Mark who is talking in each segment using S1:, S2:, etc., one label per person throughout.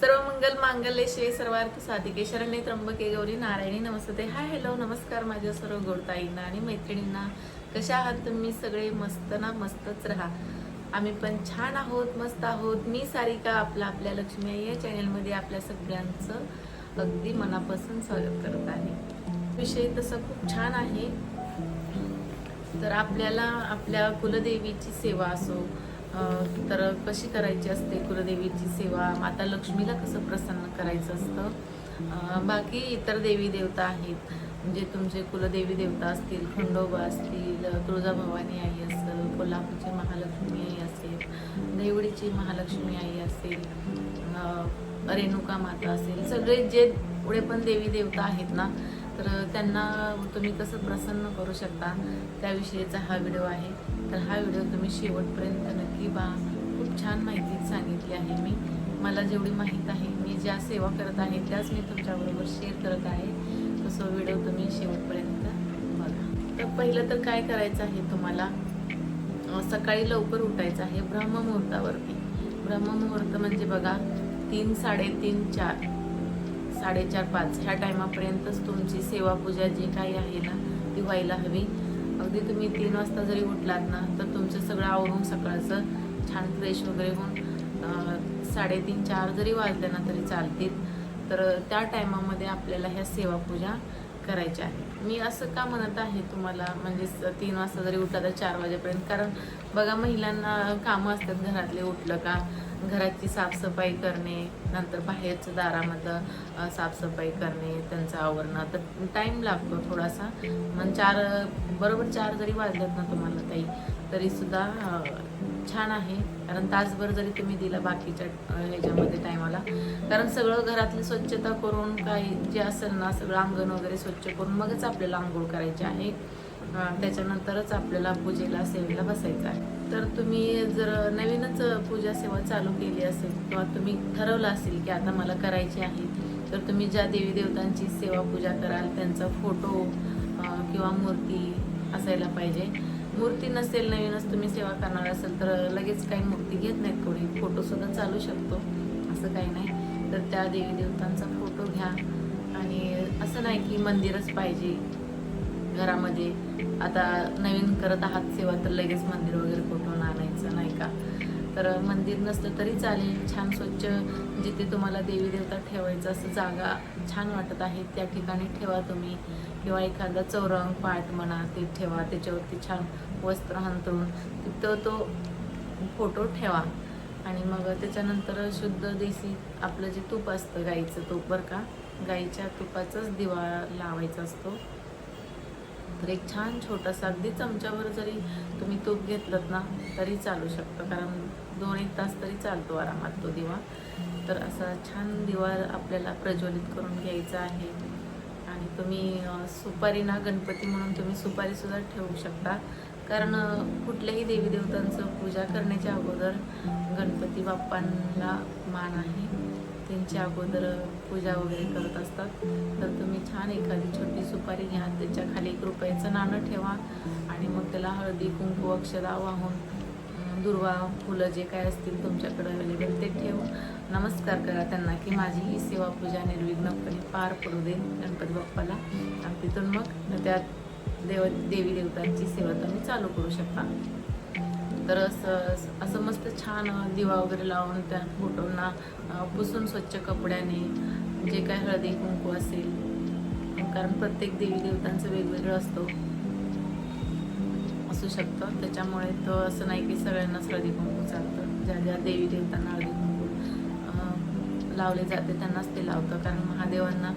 S1: सर्व मंगल मांगल्य शिवे सर्वार्थ साधिके शरण्य त्र्यंबके गौरी नारायणी नमस्ते. हाय हॅलो नमस्कार माझ्या सर्व गोडताईंना आणि मैत्रिणींना. कशा आहात तुम्ही सगळे? मस्त ना? मस्तच राहा. आम्ही पण छान आहोत मस्त आहोत. मी सारिका आपला आपल्या लक्ष्मी आई या चॅनलमध्ये आपल्या सगळ्यांचं अगदी मनापासून स्वागत करत आहे. विषय तसा खूप छान आहे. तर आपल्याला आपल्या कुलदेवीची सेवा असो तर कशी करायची असते कुलदेवीची सेवा? माता लक्ष्मीला कसं प्रसन्न करायचं असतं? बाकी इतर देवी देवता आहेत. म्हणजे तुमचे कुलदेवी देवता असतील खंडोबा असतील तुळजाभवानी आई असेल कोल्हापूरची महालक्ष्मी आई असेल देवडीची महालक्ष्मी आई असेल रेणुका माता असेल. सगळे जे पुढे पण देवी देवता आहेत ना तर त्यांना तुम्ही कसं प्रसन्न करू शकता? त्याविषयीचा हा व्हिडिओ आहे. तर हा व्हिडिओ तुम्ही शेवटपर्यंत नक्की बा खूप छान माहिती सांगितली आहे मी. मला जेवढी माहीत आहे मी ज्या सेवा करत आहे त्याच मी तुमच्याबरोबर शेअर करत आहे. तसं व्हिडिओ तुम्ही शेवटपर्यंत बघा. तर पहिलं तर काय करायचं आहे तुम्हाला? सकाळी लवकर उठायचं आहे ब्रह्ममुहूर्तावरती. ब्रह्ममुहूर्त म्हणजे बघा तीन साडेतीन चार. साडेचार पाच. ह्या टायमापर्यंतच तुमची सेवा पूजा जी काही आहे ना ती व्हायला हवी. अगदी तुम्ही तीन वाजता जरी उठलात ना तर तुमचं सगळं आवरून सकाळचं छान फ्रेश वगैरे होऊन साडेतीन चार जरी वाजले ना तरी चालतील. तर त्या टायमामध्ये आपल्याला ह्या सेवापूजा करायचे आहे. मी असं का म्हणत आहे तुम्हाला? म्हणजे स- तीन वाजता जरी उठला तर चार वाजेपर्यंत. कारण बघा महिलांना कामं असतात घरातले उठलं का? घराची साफसफाई करणे नंतर बाहेरचं दारामधलं साफसफाई करणे त्यांचं आवरणं. तर टाईम लागतो थोडासा. मग चार बरोबर चार जरी वाजलेत ना तुम्हाला ताई तरीसुद्धा छान आहे. कारण तासभर जरी तुम्ही दिला बाकीच्या ह्याच्यामध्ये टायमाला कारण सगळं घरातली स्वच्छता करून काही जे असेल ना सगळं अंगण वगैरे स्वच्छ करून मगच आपल्याला आंघोळ करायची आहे. त्याच्यानंतरच आपल्याला पूजेला सेवेला बसायचं आहे. तर तुम्ही जर नवीनच पूजा सेवा चालू केली असेल किंवा तुम्ही ठरवलं असेल की आता मला करायची आहे तर तुम्ही ज्या देवी देवतांची सेवा पूजा कराल त्यांचा फोटो किंवा मूर्ती असायला पाहिजे. मूर्ती नसेल नवीनच तुम्ही सेवा करणार असेल तर लगेच काही मूर्ती घेत नाहीत कोणी. फोटोसुद्धा चालू शकतो. असं काही नाही. तर त्या देवी देवतांचा फोटो घ्या. आणि असं नाही की मंदिरच पाहिजे घरामध्ये. आता नवीन करत आहात सेवा तर लगेच मंदिर वगैरे कुठून आणायचं नाही का? तर मंदिर नसलं तरी चालेल. छान स्वच्छ जिथे तुम्हाला देवी देवता ठेवायचं असं जागा छान वाटत आहे त्या ठिकाणी ठेवा तुम्ही. किंवा एखादा चौरंग पाट म्हणा ते ठेवा. त्याच्यावरती छान वस्त्र हंतरून तिथं तो फोटो ठेवा. आणि मग त्याच्यानंतर शुद्ध देसी आपलं जे तूप असतं गाईचं तूप बरं का? गाईच्या तुपाचाच दिवा लावायचा असतो. तर एक छान छोटासा अगदी चमच्यावर जरी तुम्ही तूप घेतलं ना तरी चालू शकतं. कारण दोन एक तास तरी चालतो आरामात तो दिवा. तर असा छान दिवा आपल्याला प्रज्वलित करून घ्यायचा आहे. आणि तुम्ही सुपारी ना गणपती म्हणून तुम्ही सुपारीसुद्धा ठेवू शकता. कारण कुठल्याही देवी देवतांचं पूजा करण्याच्या अगोदर गणपती बाप्पांना मान आहे. त्यांच्या अगोदर पूजा वगैरे करत असतात. तर तुम्ही छान एखादी छोटी सुपारी घ्या. त्याच्याखाली एक रुपयाचं नाणं ठेवा. आणि मग त्याला हळदी कुंकू अक्षदा वाहून दुर्वा फुलं जे काय असतील तुमच्याकडे अवेलेबल ते ठेव. नमस्कार करा त्यांना की माझी ही सेवा पूजा निर्विघ्नपणे पार पडू दे गणपती बाप्पाला. आणि तिथून मग त्या देव देवी देवतांची सेवा तुम्ही चालू करू शकता. तर असं असं मस्त छान दिवा वगैरे लावून त्या फोटोंना पुसून स्वच्छ कपड्याने जे काय हळदी कुंकू असेल. कारण प्रत्येक देवी देवतांचं वेगवेगळं असतं. असू शकतं. त्याच्यामुळे तो असं नाही की सगळ्यांनाच हळदी कुंकू चालतं. ज्या ज्या देवी देवतांना हळदी कुंकू लावले जाते त्यांनाच ते लावतं. कारण महादेवांना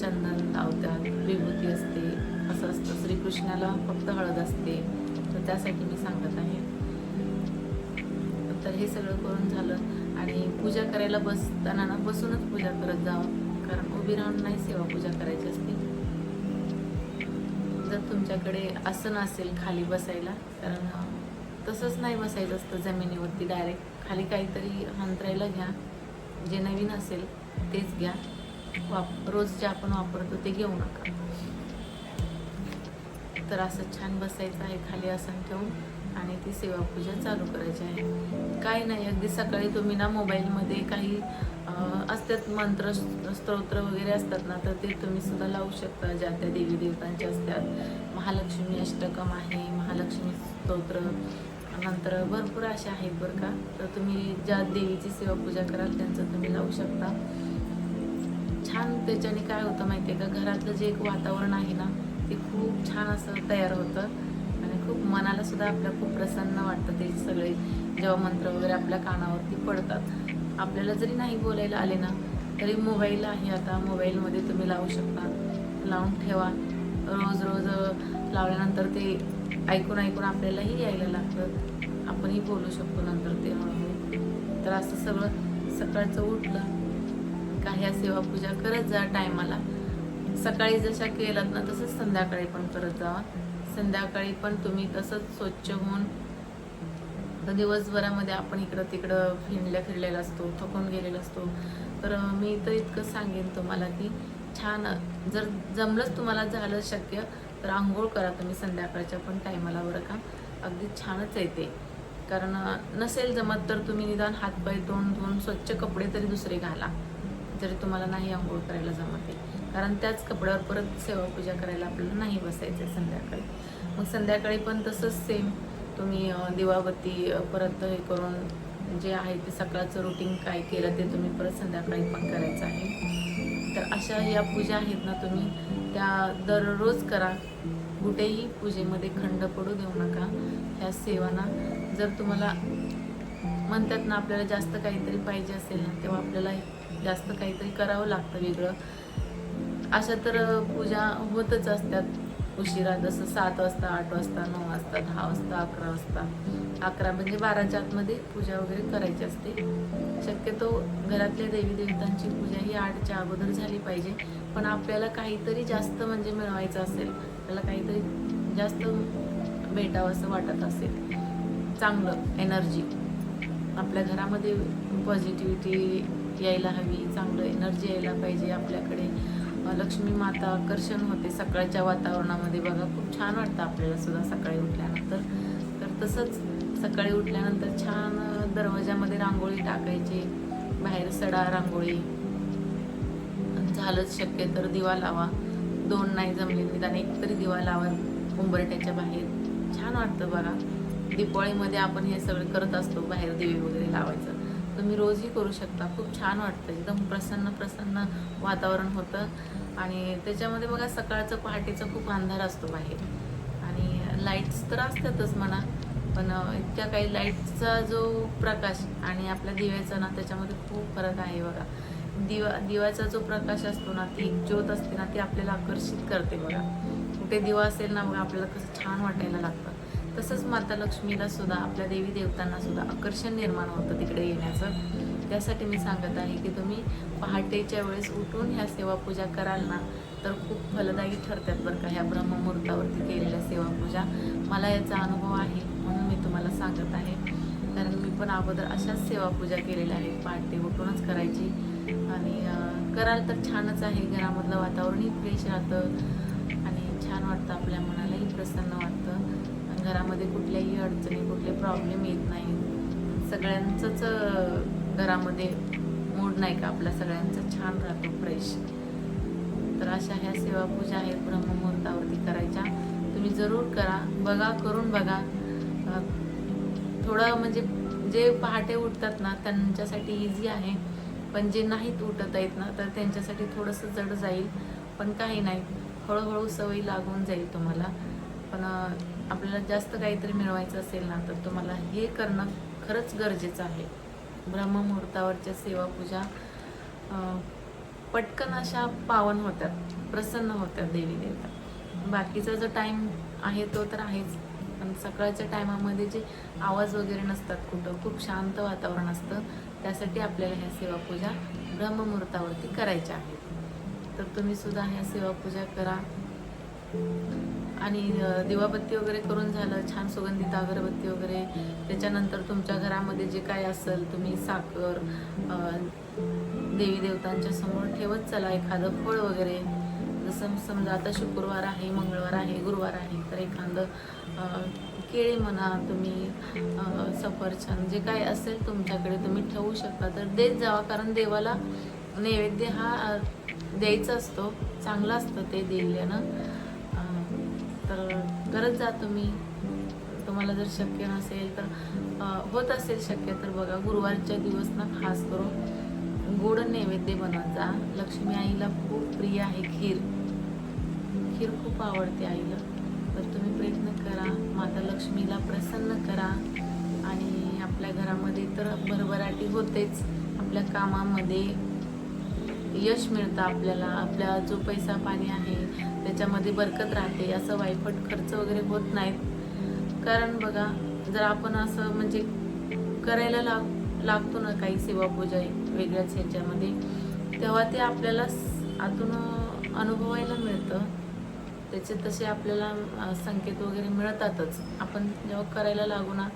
S1: चंदन लावतात विभूती असते असं असतं. श्रीकृष्णाला फक्त हळद असते. तर त्यासाठी मी सांगत आहे. तर हे सगळं करून झालं. आणि पूजा करायला बसताना ना बसूनच पूजा करत जावं. कारण उभी राहून नाही सेवा पूजा करायची असते. जर तुमच्याकडे आसन असेल खाली बसायला कारण तसंच नाही बसायचं असतं जमिनीवरती डायरेक्ट खाली काहीतरी हंतरायला घ्या जे नवीन असेल तेच घ्या. वाप रोज जे आपण वापरतो ते घेऊ नका. तर असं छान बसायचं आहे खाली आसन ठेवून आणि ती सेवापूजा चालू करायची आहे. काही नाही अगदी सकाळी तुम्ही ना मोबाईलमध्ये काही असतात मंत्र स्तोत्र वगैरे असतात ना तर ते तुम्ही सुद्धा लावू शकता ज्या त्या देवी देवतांचे असतात. महालक्ष्मी अष्टकम आहे महालक्ष्मी स्तोत्र नंतर भरपूर असे आहेत बरं का. तर तुम्ही ज्या देवीची सेवा पूजा कराल त्यांचं तुम्ही लावू शकता. छान त्याच्याने काय होतं माहिती आहे का घरातलं जे एक वातावरण आहे ना ते खूप छान असं तयार होतं. आणि खूप मनाला सुद्धा आपल्या खूप प्रसन्न वाटतं ते सगळे जेव्हा मंत्र वगैरे आपल्या कानावरती पडतात. आपल्याला जरी नाही बोलायला आले ना तरी मोबाईल आहे आता. मोबाईलमध्ये तुम्ही लावू शकता. लावून ठेवा. रोज रोज लावल्यानंतर ते ऐकून ऐकून आपल्यालाही यायला लागतं. आपणही बोलू शकतो नंतर ते हळूहळू तर असं सगळं सकाळचं उठलं. का ह्या सेवापूजा करत जा टायमाला. सकाळी जशा केलात ना तसंच संध्याकाळी पण करत जावा संध्याकाळी पण तुम्ही तसंच स्वच्छ होऊन तर दिवसभरामध्ये आपण इकडं तिकडं फिरल्या फिरलेला असतो थकून गेलेला असतो. तर मी तर इतकं सांगेन तुम्हाला की छान जर जमलंच तुम्हाला झालं शक्य तर आंघोळ करा तुम्ही संध्याकाळच्या पण टायमाला बरं का. अगदी छानच येते कारण नसेल जमत तर तुम्ही निदान हातपाय तोंड धुवून स्वच्छ कपडे तरी दुसरे घाला जरी तुम्हाला नाही आंघोळ करायला जमत कारण त्याच कपड्यावर परत सेवापूजा करायला आपल्याला नाही बसायचं आहे संध्याकाळी. मग संध्याकाळी पण तसंच सेम तुम्ही अं, दिवाबत्ती परत हे करून जे आहे ते सकाळचं रुटीन काय केलं ते तुम्ही परत संध्याकाळी पण करायचं आहे. तर अशा या पूजा आहेत ना तुम्ही त्या दररोज करा. कुठेही पूजेमध्ये खंड पडू देऊ नका. ह्या सेवाना जर तुम्हाला म्हणतात ना आपल्याला जास्त काहीतरी पाहिजे असेल ना तेव्हा आपल्याला जास्त काहीतरी करावं लागतं वेगळं. अशा तर पूजा होतच असतात. उशिरा जसं सात वाजता आठ वाजता नऊ वाजता दहा वाजता अकरा वाजता. अकरा म्हणजे बाराच्या आतमध्ये पूजा वगैरे करायची असते. शक्यतो घरातल्या देवी देवतांची पूजा ही आठच्या अगोदर झाली पाहिजे. पण आपल्याला काहीतरी जास्त म्हणजे मिळवायचं असेल त्याला काहीतरी जास्त भेटावं असं वाटत असेल. चांगलं एनर्जी आपल्या घरामध्ये पॉझिटिव्हिटी यायला हवी चांगलं एनर्जी यायला पाहिजे आपल्याकडे. लक्ष्मी माता आकर्षण होते सकाळच्या वातावरणामध्ये. बघा खूप छान वाटतं आपल्याला सुद्धा सकाळी उठल्यानंतर. तर तसंच सकाळी उठल्यानंतर छान दरवाजामध्ये रांगोळी टाकायची बाहेर सडा रांगोळी. झालंच शक्य तर दिवा लावा. दोन नाही जमले निदान एक तरी दिवा लावा उंबरट्याच्या बाहेर. छान वाटतं बघा. दिपाळीमध्ये आपण हे सगळं करत असतो बाहेर दिवे वगैरे लावायचं. तुम्ही रोजही करू शकता. खूप छान वाटतं. एकदम प्रसन्न प्रसन्न वातावरण होतं. आणि त्याच्यामध्ये बघा सकाळचं पहाटेचा खूप अंधार असतो बाहेर. आणि लाईट्स तर असतातच म्हणा पण इतक्या काही लाईटचा जो प्रकाश आणि आपल्या दिव्याचा ना त्याच्यामध्ये खूप फरक आहे बघा. दिवा दिव्याचा जो प्रकाश असतो ना ती ज्योत असते ना ती आपल्याला आकर्षित करते बघा. कुठे दिवा असेल ना बघा आपल्याला कसं छान वाटायला लागतं. तसंच माता लक्ष्मीला सुद्धा आपल्या देवी देवतांना सुद्धा आकर्षण निर्माण होतं तिकडे येण्याचं. त्यासाठी मी सांगत आहे की तुम्ही पहाटेच्या वेळेस उठून ह्या सेवापूजा कराल ना तर खूप फलदायी ठरतात बरं का ह्या ब्रह्ममुहूर्तावरती केलेल्या सेवापूजा मला याचा अनुभव आहे म्हणून मी तुम्हाला सांगत आहे. कारण मी पण अगोदर अशाच सेवापूजा केलेल्या आहेत पहाटे उठूनच करायची. आणि कराल तर छानच आहे घरामधलं वातावरणही फ्रेश राहतं. आणि छान वाटतं आपल्या मनाला. घरामध्ये कुठल्याही अडचणी कुठले प्रॉब्लेम येत नाही सगळ्यांचंच घरामध्ये मूड नाही का आपला. सगळ्यांचा छान राहतो फ्रेश तर अशा ह्या सेवा पूजा आहेत ब्रह्ममुहूर्तावरती करायच्या. तुम्ही जरूर करा. बघा करून बघा. थोडं म्हणजे जे पहाटे उठतात ना त्यांच्यासाठी इझी आहे. पण जे नाहीत उठत आहेत ना तर त्यांच्यासाठी थोडंसं जड जाईल. पण काही नाही. हळूहळू सवय लागून जाईल तुम्हाला. पण आपल्याला जास्त काहीतरी मिळवायचं असेल ना तर तुम्हाला हे करणं खरंच गरजेचं आहे. ब्रह्ममुहूर्तावरच्या सेवापूजा पूजा पटकन अशा पावन होत्यात प्रसन्न होत्यात देवी देवता बाकीचा जो टाईम आहे तो तर आहेच. पण सकाळच्या टायमामध्ये जे आवाज वगैरे नसतात कुठं खूप शांत वातावरण असतं त्यासाठी आपल्याला ह्या सेवापूजा ब्रह्ममुहूर्तावरती करायच्या आहेत. तर तुम्ही सुद्धा ह्या सेवापूजा करा. आणि दिवाबत्ती वगैरे करून झालं छान सुगंधित अगरबत्ती वगैरे. त्याच्यानंतर तुमच्या घरामध्ये जे काय असेल तुम्ही साखर देवी देवतांच्या समोर ठेवत चला. एखादं फळ वगैरे. जसं समजा आता शुक्रवार आहे मंगळवार आहे गुरुवार आहे तर एखादं केळी म्हणा तुम्ही सफरछंद सफरचंद जे काय असेल तुमच्याकडे तुम्ही ठेवू शकता. तर देत जावा कारण देवाला नैवेद्य हा द्यायचा असतो. चांगला असतं ते दिल्यानं. तर करत जा तुम्ही. तुम्हाला जर शक्य नसेल तर होत असेल शक्य तर बघा गुरुवारच्या दिवस ना खास करून गोड नैवेद्य बनवत जा. लक्ष्मी आईला खूप प्रिय आहे खीर. खीर खूप आवडते आईला. तर तुम्ही प्रयत्न करा माता लक्ष्मीला प्रसन्न करा आणि आपल्या घरामध्ये तर भरभराटी होतेच. आपल्या कामामध्ये यश मिळतं आपल्याला. आपला जो पैसा पाणी आहे त्याच्यामध्ये बरकत राहते. असं वायफट खर्च वगैरे होत नाहीत. कारण बघा जर आपण असं म्हणजे करायला लाग लागतो ना काही सेवा पूजा वेगळ्याच ह्याच्यामध्ये तेव्हा ते आपल्याला आतून अनुभवायला मिळतं. त्याचे तसे आपल्याला संकेत वगैरे मिळतातच. आपण जेव्हा करायला लागू ना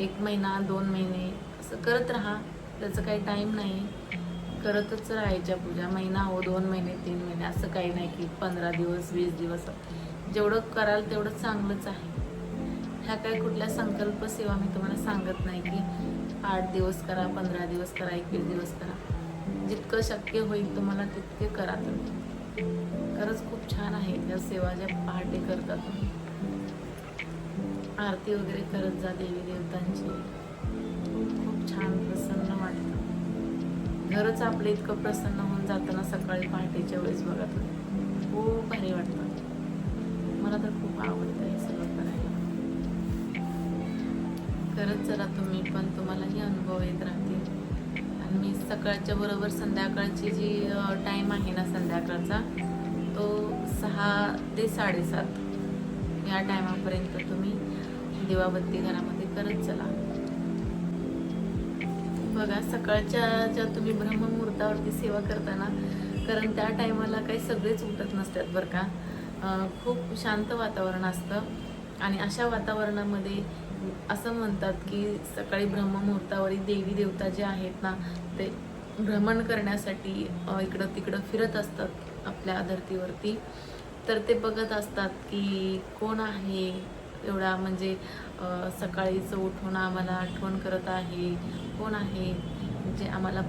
S1: एक महिना दोन महिने असं करत राहा. त्याचं काही टाईम नाही. करतच राहायच्या पूजा. महिना हो दोन महिने तीन महिने असं काही नाही की पंधरा दिवस वीस दिवस. जेवढं कराल तेवढं चांगलंच आहे. ह्या काही कुठल्या संकल्प सेवा मी तुम्हाला सांगत नाही की आठ दिवस करा पंधरा दिवस करा एकवीस दिवस करा. जितकं शक्य होईल तुम्हाला तितके करा तुम्ही. खरंच खूप छान आहे. त्या सेवा ज्या पहाटे करतात तुम्ही. आरती वगैरे करत जा देवी देवतांची खूप छान प्रसन्न घरच आपलं इतकं प्रसन्न होऊन जाताना सकाळी पहाटेच्या वेळेस बघा तुम्ही खूप भारी वाटतं. मला तर खूप आवडतं हे सगळं करायला. खरंच जरा तुम्ही पण तुम्हालाही अनुभव येत राहतील. आणि मी सकाळच्या बरोबर संध्याकाळची जी टाईम आहे ना संध्याकाळचा तो सहा ते साडेसात या टायमापर्यंत तुम्ही दिवाबत्ती घरामध्ये करत चला. बघा सकाळच्या ज्या तुम्ही ब्रह्ममुहूर्तावरती सेवा करताना कारण त्या टायमाला काही सगळेच उठत नसतात बरं का. खूप शांत वातावरण असतं आणि अशा वातावरणामध्ये असं म्हणतात की सकाळी ब्रह्ममुहूर्तावरी देवी देवता जे आहेत ना ते भ्रमण करण्यासाठी इकडं तिकडं फिरत असतात आपल्या धर्तीवरती. तर ते बघत असतात की कोण आहे एवढा म्हणजे सकाळीचं सकाळीच उठून आम्हाला आठवण करत आहे. कोण आहे? जे आम्हाला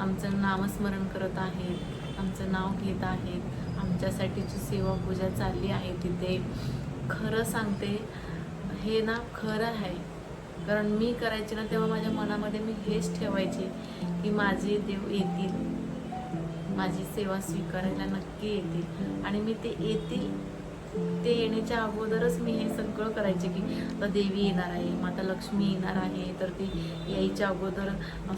S1: आमचं नामस्मरण करत आहेत आमचं नाव घेत आहेत आमच्यासाठीची सेवा पूजा चालली आहे तिथे. खरं सांगते हे ना खरं आहे. कारण मी करायची ना तेव्हा माझ्या मनामध्ये मी हेच ठेवायचे की माझे देव येतील. माझी सेवा स्वीकारायला नक्की येतील. आणि मी ते येतील ते येण्याच्या अगोदरच मी हे सगळं करायचे की आता देवी येणार आहे माता लक्ष्मी येणार आहे तर ती यायच्या अगोदर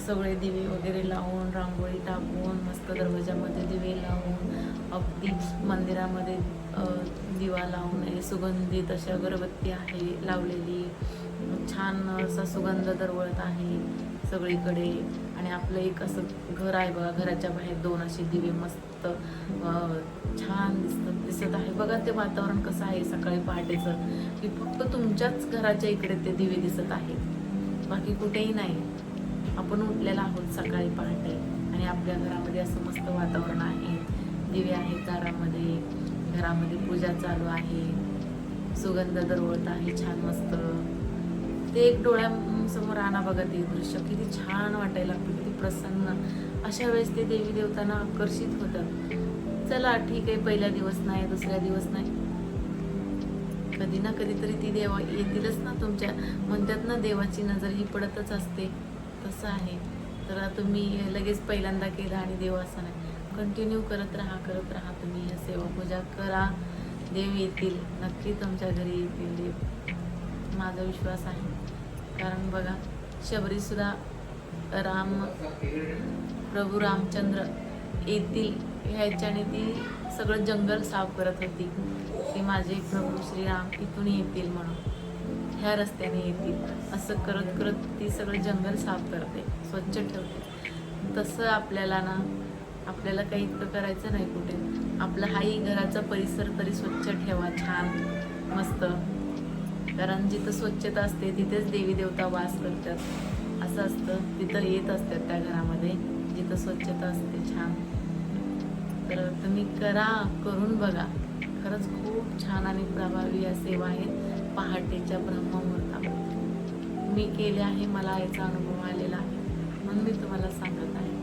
S1: सगळे दिवे वगैरे लावून रांगोळी टाकून मस्त दरवाजामध्ये दिवे लावून अगदी मंदिरामध्ये दिवा लावून सुगंधित अशी अगरबत्ती आहे लावलेली. छान असा सुगंध दरवळत आहे सगळीकडे. आणि आपलं एक असं घर आहे बघा घराच्या बाहेर दोन असे दिवे मस्त छान दिसत दिसत आहे. बघा ते वातावरण कसं आहे सकाळी पहाटेचं. की फक्त तुमच्याच घराच्या इकडे ते दिवे दिसत आहेत. बाकी कुठेही नाही. आपण उठलेला आहोत सकाळी पहाटे आणि आपल्या घरामध्ये असं मस्त वातावरण आहे. दिवे आहेत दारामध्ये घरामध्ये पूजा चालू आहे. सुगंध दरवळत आहे छान मस्त. ते एक डोळ्यासमोर आणा बघा ते दृश्य. किती छान वाटायला लागतं किती प्रसन्न. अशा वेळेस ते देवी देवतांना आकर्षित होतात चला ठीक आहे पहिला दिवस नाही दुसऱ्या दिवस नाही. कधी ना कधीतरी ती देवा येतीलच ना तुमच्या. म्हणतात ना देवाची नजर ही पडतच असते. तसं आहे. तर तुम्ही लगेच पहिल्यांदा केलं आणि देव असं नाही कंटिन्यू करत राहा करत राहा तुम्ही. या सेवा पूजा करा. देव येतील. नक्की तुमच्या घरी येतील. देव. माझा विश्वास आहे. कारण बघा शबरीसुद्धा राम प्रभू रामचंद्र येतील ह्याच्याने ती सगळं जंगल साफ करत होती. ते माझे प्रभू श्रीराम इथून येतील म्हणून. ह्या रस्त्याने येतील. असं करत करत ती सगळं जंगल साफ करते स्वच्छ ठेवते. तसं आपल्याला ना आपल्याला काही इतकं करायचं नाही कुठे. आपला हाही घराचा परिसर तरी स्वच्छ ठेवा छान मस्त. कारण जिथं स्वच्छता असते तिथेच देवी देवता वास करतात. असं असतं तिथं येत असतात त्या घरामध्ये. जिथं स्वच्छता असते छान. तर तुम्ही करा करून बघा. खरंच खूप छान आणि प्रभावी या सेवा आहेत. पहाटेच्या ब्रह्ममुहूर्तामध्ये. मी केले आहे मला याचा अनुभव आलेला आहे. म्हणून मी तुम्हाला सांगत आहे.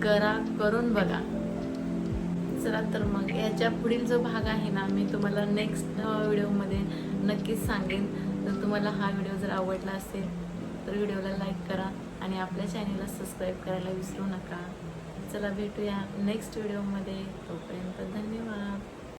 S1: करा करून बघा. चला तर मग याच्या पुढील जो भाग आहे ना मी तुम्हाला नेक्स्ट व्हिडिओमध्ये नक्कीच सांगेन. जर तुम्हाला हा व्हिडिओ जर आवडला असेल तर व्हिडिओला लाईक करा आणि आपल्या चॅनेलला सबस्क्राईब करायला विसरू नका. चला भेटूया नेक्स्ट व्हिडिओमध्ये तोपर्यंत धन्यवाद.